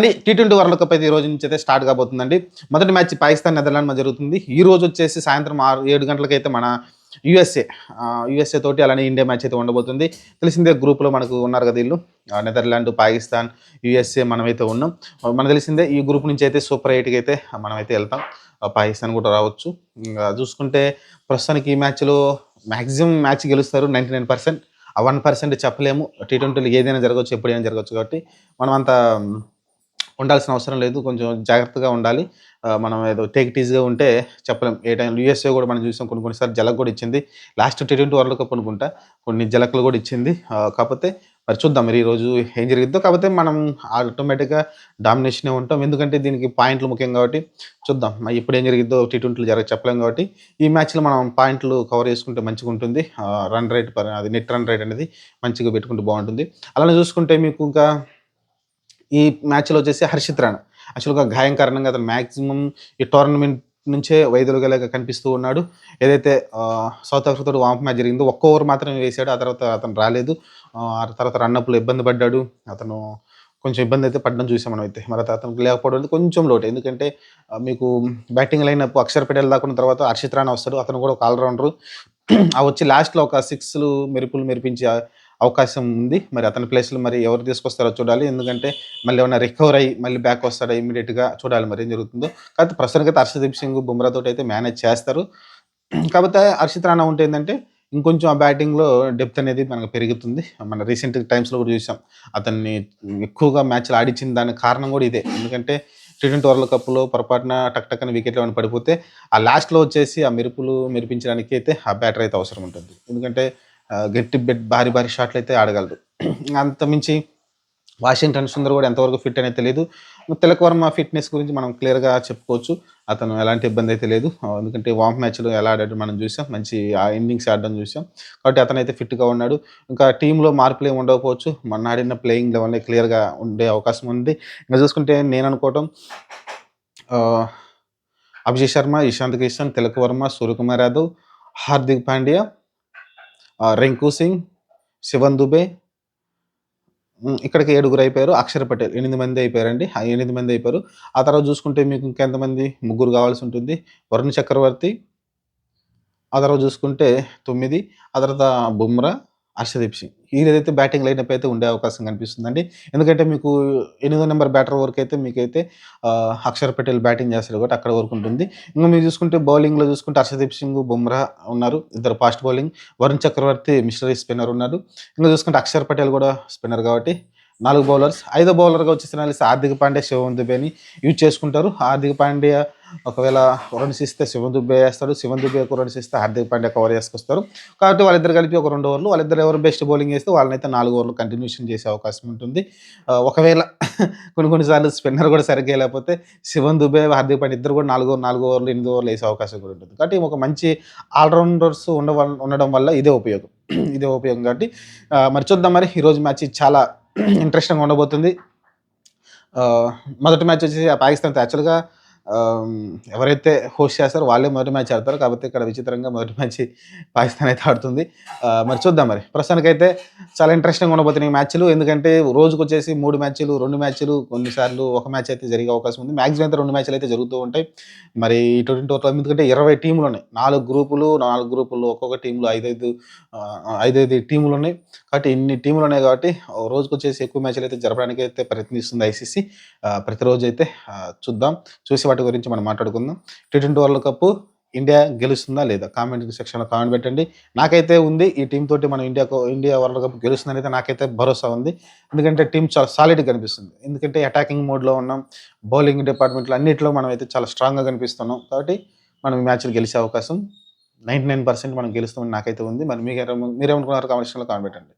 అండి tea twenty world cup అయితే ఈ రోజు నుంచి అయితే స్టార్ట్ కాబోతుందండి. మొదటి మ్యాచ్ పాకిస్తాన్ నెదర్లాండ్ మధ్య జరుగుతుంది. ఈ రోజు వచ్చేసి సాయంత్రం ఆరు ఏడు గంటలకైతే మన యుఎస్ఏ యుఎస్ఏ తోటి అలానే ఇండియా మ్యాచ్ అయితే ఉండబోతుంది. తెలిసిందే గ్రూప్లో మనకు ఉన్నారు కదా వీళ్ళు. నెదర్లాండ్ పాకిస్తాన్ యుఎస్ఏ మనమైతే ఉన్నాం. మనకు తెలిసిందే ఈ గ్రూప్ నుంచి అయితే సూపర్ ఎయిట్కి అయితే మనమైతే వెళ్తాం. ఆ, పాకిస్తాన్ కూడా రావచ్చు. ఇంకా చూసుకుంటే ప్రస్తుతానికి ఈ మ్యాచ్లో మ్యాక్సిమం మ్యాచ్ గెలుస్తారు నైంటీ నైన్ పర్సెంట్ ఆ వన్ పర్సెంట్ చెప్పలేము. టీ ట్వంటీలు ఏదైనా జరగవచ్చు ఎప్పుడైనా జరగవచ్చు కాబట్టి మనం అంత ఉండాల్సిన అవసరం లేదు. కొంచెం జాగ్రత్తగా ఉండాలి. మనం ఏదో టేక్ టీజ్గా ఉంటే చెప్పలేం. ఏ టైం యూఎస్ఏ కూడా మనం చూసాం కొన్ని కొన్నిసార్లు జలక్ కూడా ఇచ్చింది. Last T twenty world cup అనుకుంటా కొన్ని జలక్లు కూడా ఇచ్చింది. కాకపోతే మరి చూద్దాం మరి ఈరోజు ఏం జరిగిద్దో. కాకపోతే మనం ఆటోమేటిక్గా డామినేషనే ఉంటాం. ఎందుకంటే దీనికి పాయింట్లు ముఖ్యం కాబట్టి చూద్దాం. మరి ఇప్పుడు ఏం జరిగిద్దో టీ ట్వంటీలు జరగ చెప్పలేం కాబట్టి ఈ మ్యాచ్లో మనం పాయింట్లు కవర్ చేసుకుంటే మంచిగా ఉంటుంది. రన్ రేట్ పర్ అది నెట్ రన్ రేట్ అనేది మంచిగా పెట్టుకుంటే బాగుంటుంది. అలానే చూసుకుంటే మీకు ఇంకా ఈ మ్యాచ్లో వచ్చేసి హర్షిత్ రాణా. యాక్చువల్గా గాయం కారణంగా అతను మ్యాక్సిమం ఈ టోర్నమెంట్ నుంచే వైదొలగలేక కనిపిస్తూ ఉన్నాడు. ఏదైతే సౌత్ ఆఫ్రికాతో వాంప్ మ్యాచ్ జరిగిందో ఒక్క ఓవర్ మాత్రమే వేశాడు. ఆ తర్వాత అతను రాలేదు. ఆ ఆ తర్వాత రన్నప్లో ఇబ్బంది పడ్డాడు. అతను కొంచెం ఇబ్బంది అయితే పడడం చూసాం మనం అయితే. మరి అతనికి లేకపోవడం కొంచెం లోటు. ఎందుకంటే మీకు బ్యాటింగ్ లైనప్ అక్షర్ పటేల్ దాకున్న తర్వాత హర్షిత్ రాణా వస్తాడు. అతను కూడా ఒక ఆల్రౌండరు ఆ వచ్చి లాస్ట్లో ఒక సిక్స్లు మెరుపులు మెరిపించి అవకాశం ఉంది. మరి అతని ప్లేస్లో మరి ఎవరు తీసుకొస్తారో చూడాలి. ఎందుకంటే మళ్ళీ ఏమైనా రికవర్ అయ్యి మళ్ళీ బ్యాక్ వస్తాడా ఇమీడియట్గా చూడాలి మరి ఏం జరుగుతుందో. కాబట్టి ప్రస్తుతానికి అయితే హర్షదీప్ సింగ్ బుమ్రాతో అయితే మేనేజ్ చేస్తారు. కాకపోతే హర్షిత్ రాణా ఉంటే ఏంటంటే ఇంకొంచెం ఆ బ్యాటింగ్లో డెప్త్ అనేది మనకు పెరుగుతుంది. మన రీసెంట్ టైమ్స్లో కూడా చూసాం. అతన్ని ఎక్కువగా మ్యాచ్లు ఆడించిన దానికి కారణం కూడా ఇదే. ఎందుకంటే టీ ట్వంటీ వరల్డ్ కప్లో పొరపాటున టక్ టక్ అని వికెట్లు ఏమైనా పడిపోతే ఆ లాస్ట్లో వచ్చేసి ఆ మెరుపులు మెరిపించడానికి అయితే ఆ బ్యాటర్ అయితే అవసరం ఉంటుంది. ఎందుకంటే గట్టి బెట్ భారీ భారీ షాట్లు అయితే ఆడగలరు. అంతమించి వాషింగ్టన్ సుందర్ కూడా ఎంతవరకు ఫిట్ అనేది తెలియదు. తిలక్ వర్మ ఫిట్నెస్ గురించి మనం క్లియర్గా చెప్పుకోవచ్చు. అతను ఎలాంటి ఇబ్బంది అయితే లేదు. ఎందుకంటే వామ్ మ్యాచ్లో ఎలా ఆడాడు మనం చూసాం. మంచి ఆ ఇన్నింగ్స్ ఆడడం చూసాం. కాబట్టి అతను అయితే ఫిట్గా ఉన్నాడు. ఇంకా టీంలో మార్పులు ఏమి ఉండకపోవచ్చు. మొన్న ఆడిన ప్లేయింగ్ లెవెన్లో క్లియర్గా ఉండే అవకాశం ఉంది. ఇంకా చూసుకుంటే నేను అనుకోవటం ఆ, అభిషేక్ శర్మ ఇషాంత్ కిషన్ తిలక్ వర్మ సూర్యకుమార్ యాదవ్ హార్దిక్ పాండ్యా రింకు సింగ్ శివన్ దుబే ఇక్కడికి ఏడుగురు అయిపోయారు. అక్షర్ పటేల్ ఎనిమిది మంది అయిపోయారండి. ఆ ఎనిమిది మంది అయిపోయారు. ఆ తర్వాత చూసుకుంటే మీకు ఇంకెంతమంది ముగ్గురు కావాల్సి ఉంటుంది. వరుణ్ చక్రవర్తి ఆ తర్వాత చూసుకుంటే తొమ్మిది. ఆ తర్వాత బుమ్రా హర్షదీప్ సింగ్. ఏదైతే బ్యాటింగ్ లైనప్ అయితే ఉండే అవకాశం కనిపిస్తుందండి. ఎందుకంటే మీకు ఎనిమిదో నెంబర్ బ్యాటర్ వరకు అయితే మీకైతే అక్షర్ పటేల్ బ్యాటింగ్ చేస్తారు కాబట్టి అక్కడ వరకు ఉంటుంది. ఇంకా మీరు చూసుకుంటే బౌలింగ్లో చూసుకుంటే హర్షదీప్ సింగ్ బుమ్రా ఉన్నారు. ఇద్దరు fast bowling Varun Chakravarthy mystery spinner ఉన్నారు ఇంకా చూసుకుంటే అక్షర్ పటేల్ కూడా స్పిన్నర్ కాబట్టి నాలుగు బౌలర్స్ ఐదో బౌలర్గా వచ్చేసిన వాళ్ళు హార్దిక్ పాండ్యా శివం దుబేని యూజ్ చేసుకుంటారు. హార్దిక్ పాండ్యా ఒకవేళ రన్స్ ఇస్తే శివన్ దుబ్బే వేస్తాడు శివన్ దుబ్బేకు రన్స్ ఇస్తే హార్దిక్ పాండ్యా కవర్ చేసుకొస్తారు. కాబట్టి వాళ్ళిద్దరు కలిపి ఒక రెండు ఓవర్లు వాళ్ళిద్దరు ఎవరు బెస్ట్ బౌలింగ్ వేస్తే వాళ్ళనైతే నాలుగు ఓవర్లు కంటిన్యూషన్ చేసే అవకాశం ఉంటుంది. ఒకవేళ కొన్ని కొన్నిసార్లు స్పిన్నర్ కూడా సరిగ్గా లేకపోతే శివన్ దుబే హార్దిక్ పాండ్యా ఇద్దరు కూడా నాలుగు నాలుగు ఓవర్లు ఎనిమిది ఓవర్లు వేసే అవకాశం కూడా ఉంటుంది. కాబట్టి ఒక మంచి ఆల్రౌండర్స్ ఉండవ ఉండడం వల్ల ఇదే ఉపయోగం. ఇదే ఉపయోగం కాబట్టి మరి చూద్దాం మరి. ఈరోజు మ్యాచ్ చాలా ఇంట్రెస్టింగ్ ఉండబోతుంది. మొదటి మ్యాచ్ వచ్చేసి ఆ పాకిస్తాన్తో యాక్చువల్గా ఎవరైతే హోస్ట్ చేస్తారో వాళ్ళే మొదటి మ్యాచ్ ఆడతారు. కాబట్టి ఇక్కడ విచిత్రంగా మొదటి మ్యాచ్ పాకిస్తాన్ అయితే ఆడుతుంది. మరి చూద్దాం మరి. ప్రస్తుతానికైతే చాలా ఇంట్రెస్టింగ్ ఉండబోతున్నాయి మ్యాచ్లు ఎందుకంటే రోజుకు వచ్చేసి మూడు మ్యాచ్లు రెండు మ్యాచ్లు కొన్నిసార్లు ఒక మ్యాచ్ అయితే జరిగే అవకాశం ఉంది. మ్యాక్సిమం అయితే రెండు మ్యాచ్లు అయితే జరుగుతూ ఉంటాయి. మరి ట్వంటీ టోటల్ ఎందుకంటే ఇరవై టీంలు ఉన్నాయి. నాలుగు గ్రూపులు నాలుగు గ్రూపులు ఒక్కొక్క టీంలో ఐదైదు ఐదైదు టీములు ఉన్నాయి. కాబట్టి ఇన్ని టీములు ఉన్నాయి కాబట్టి రోజుకు వచ్చేసి ఎక్కువ మ్యాచ్లు అయితే జరపడానికి అయితే ప్రయత్నిస్తుంది ఐసీసీ ప్రతిరోజు అయితే చూద్దాం. చూసి వాటి గురించి మనం మాట్లాడుకుందాం. T twenty world cup India గెలుస్తుందా లేదా? కామెంట్ సెక్షన్లో కామెంట్ పెట్టండి. నాకైతే ఉంది ఈ టీం తోటి మనం ఇండియా ఇండియా వరల్డ్ కప్ గెలుస్తుందని అయితే నాకైతే భరోసా ఉంది. ఎందుకంటే టీం చాలా సాలిడ్గా కనిపిస్తుంది. ఎందుకంటే అటాకింగ్ మోడ్లో ఉన్నాం బౌలింగ్ డిపార్ట్మెంట్లో అన్నింటిలో మనం అయితే చాలా స్ట్రాంగ్గా కనిపిస్తున్నాం. కాబట్టి మనం ఈ మ్యాచ్లు గెలిచే అవకాశం నైంటీ నైన్ పర్సెంట్ మనం గెలుస్తామని నాకైతే ఉంది. మరి మీకు మీరేమనుకున్నారు కామెంట్ సెక్షన్లో కామెంట్ పెట్టండి.